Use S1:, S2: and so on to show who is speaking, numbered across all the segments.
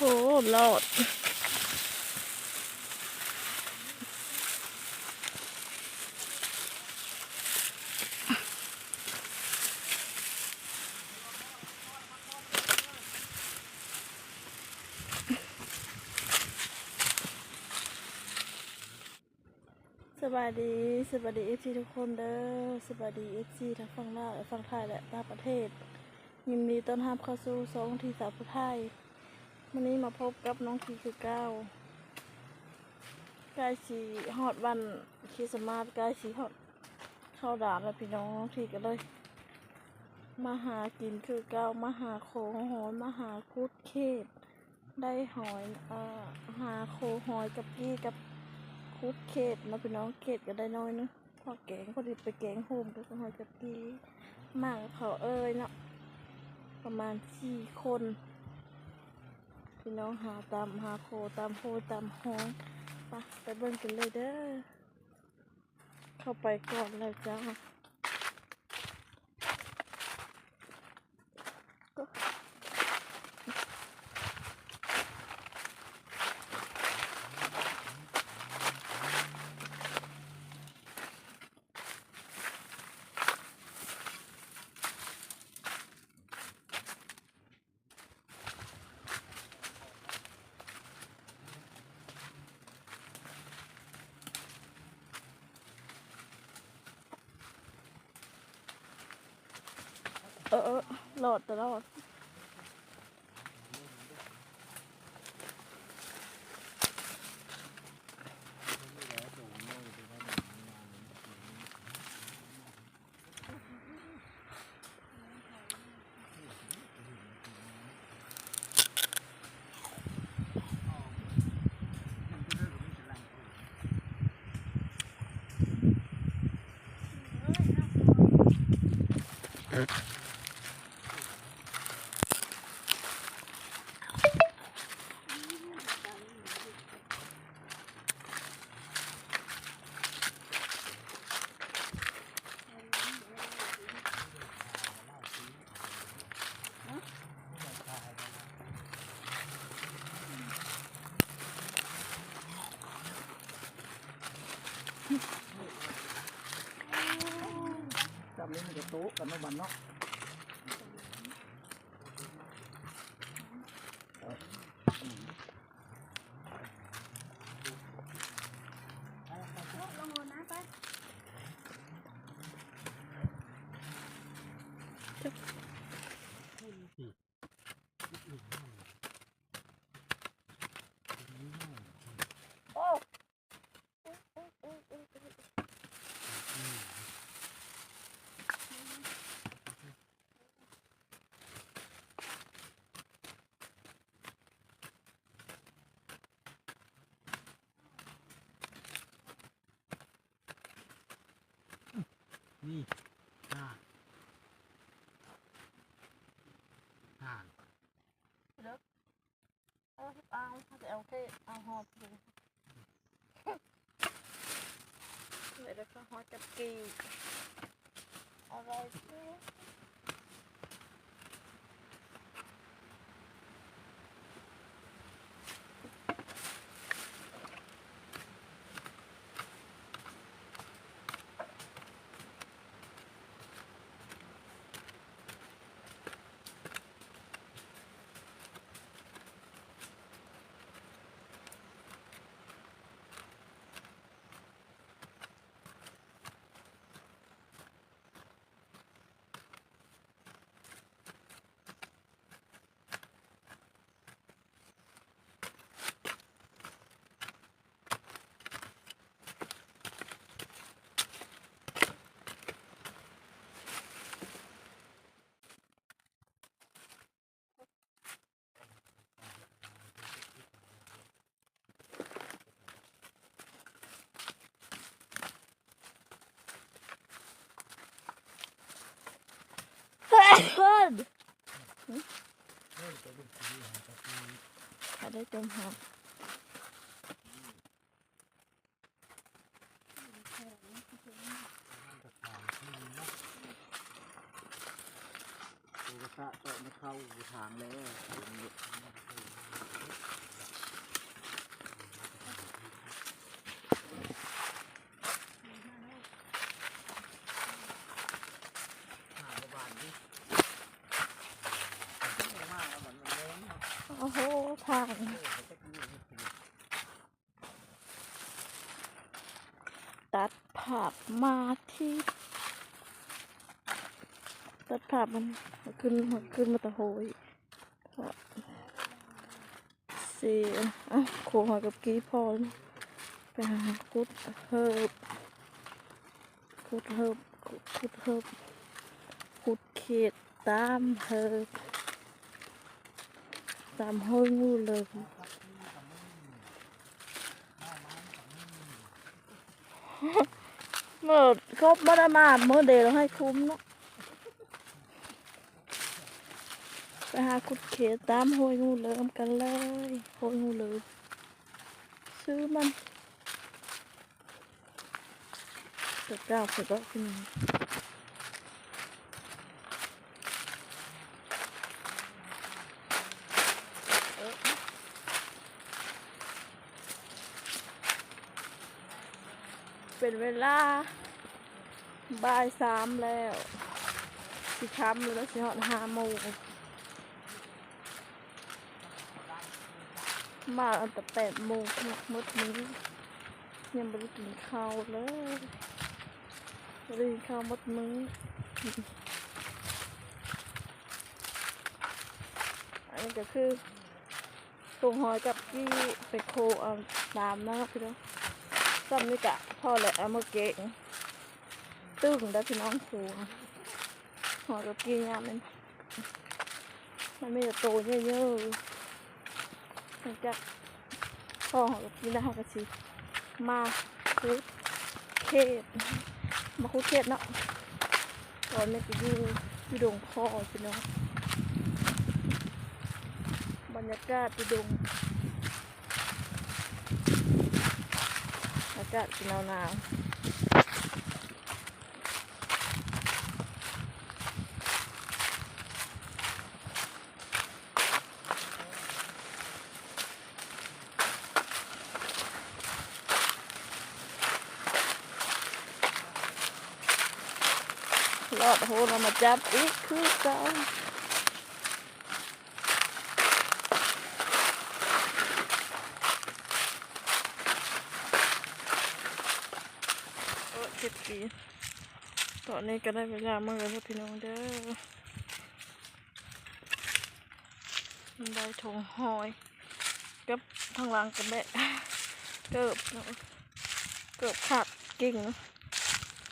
S1: หรอดสบายดีสบายดีเอฟซีทุกคนเด้อสบายดีเอฟซีทั้งฝั่งลาวและฝั่งไทยและต่างประเทศ ยินดีต้อนรับเข้าสู่สองทีสาวผู้ไทย วันนี้มาพบกับน้องทีคือเก้าใกล้สีฮอดวันคริสต์มาสใกล้สีฮอดเข้าด่านแล้วพี่น้องน้องทีก็เลย มาหากินคือเก้ามาหาโคหอยมาหาคุดเขตได้หอยเอ่อหาโคหอยกับกี้กับคุดเขตมาพี่น้องเขตก็ได้น้อยเนึงพอแกงพอดีไปแกงโฮมกับหอยกับกี้มากเขาเอ้ยเนาะประมาณสี่คน พี่น้องหาตามหาโคตามโคตามห้องไปไปเบิ่งกันเลยเด้อ เข้าไปก่อนแล้วจ้า เออโหลดตลอด
S2: จำนี้มันจะโต๊ะกับนบันเนาะ
S1: โอ้
S2: นี่ห่างห่าง
S1: เอาเอาจะเอาแค่เอาหอบเลย เดี๋ยวก็หอจับกีอะไรเนี่ย เฮ้ยเฮ้ยถ้าได้จมหัก
S2: ตัวกระสะเจาะมาเข้าทางแล้ว ห้าประมาณนี้มากแล้วมันแรงเนาะ
S1: โอ้โหทาง
S2: เออมันจะกินอย่างนี้สิ
S1: ตัด ภาพมาที่ตัดภาพมันขึ้นมันขึ้นมาตะโหยสี่อะโคหอยกับกี้พอแล้วไปหาคุดเฮิบคุดเฮิบคุดเฮิบคุดเขตตามเฮิบตามห้อยงูเลย เมื่อครบมาได้มาเมื่อเดยวเราให้คุ้มเนาะไปหาขุดเขตตามห้อยงูเหลิมกันเลยห้อยงูเหลิมซื้อมันเกิดก้าวเกิดก็ขึ้น เป็นเวลาบ่ายสามแล้ว สิค้ำแล้วสิหอดห้าโมงมาตั้งแต่แปดโมงมืดนี้ ยังไม่ได้กินข้าวเลยไม่ได้กินข้าวมดมื้ออันนี้ก็คือตรงหอยกับที่ไปโคเอาตามนะครับพี่น้อง ซ้ำนี่กะพ่อแหละเอามาเก่งตึ้งได้พี่น้องครูหอกับกีงามันมันไม่จะโตเยอะๆหลังจากพ่อหอกับกีได้กับชีมาคุดเทศมาคุดเทศเนาะตอนนี้ก็อยู่ที่ดงพ่อพี่น้องบรรยากาศที่ดง อากาศหนาวหนาวๆ รอดโหเรามาจับอีกคือเก่าโอ้เจ็บปี ตอนนี้ก็ได้เวลามาแล้วพี่น้องเด้อได้ถงหอยกับทางหลังกับแบะเกิบเนาะเกิบขาดกิ่งนะ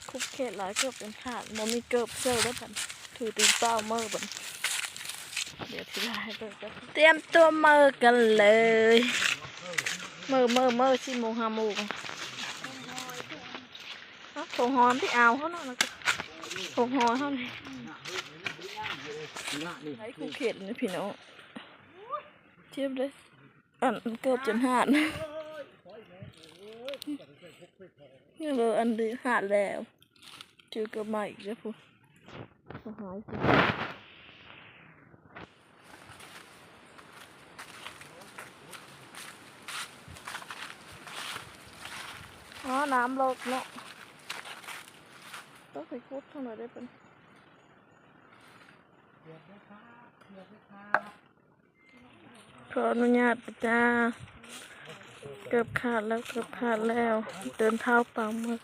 S1: คุกเขตหลายเกือบเป็นขาดมันมีเกือบเซลแล้วบันถือตีนเป้าเมื่อบันเดี๋ยวทีไรเปิกเตรียมตัวเมื่อกันเลยเมื่อเมื่อเมื่อสี่โมงห้าโมง เอาถงหอนที่เอาเขาเนาะแล้วก็ถงหอนเขาเนี่ย
S2: หน้านี่
S1: ไอ้คุกเขตนี่พี่น้องเทียบเลยอันเกือบจนหาดนี่เลยอันดีหาดแล้วเจอกับใหม่อีกแล้วพูดหายสิอ๋อน้ำลดเนาะ ต้องไปคุดเท่าไหร่ได้เป็นขออนุญาตจ้า เกือบขาดแล้วเกือบขาดแล้ว เดินเท้าเปล่ามือ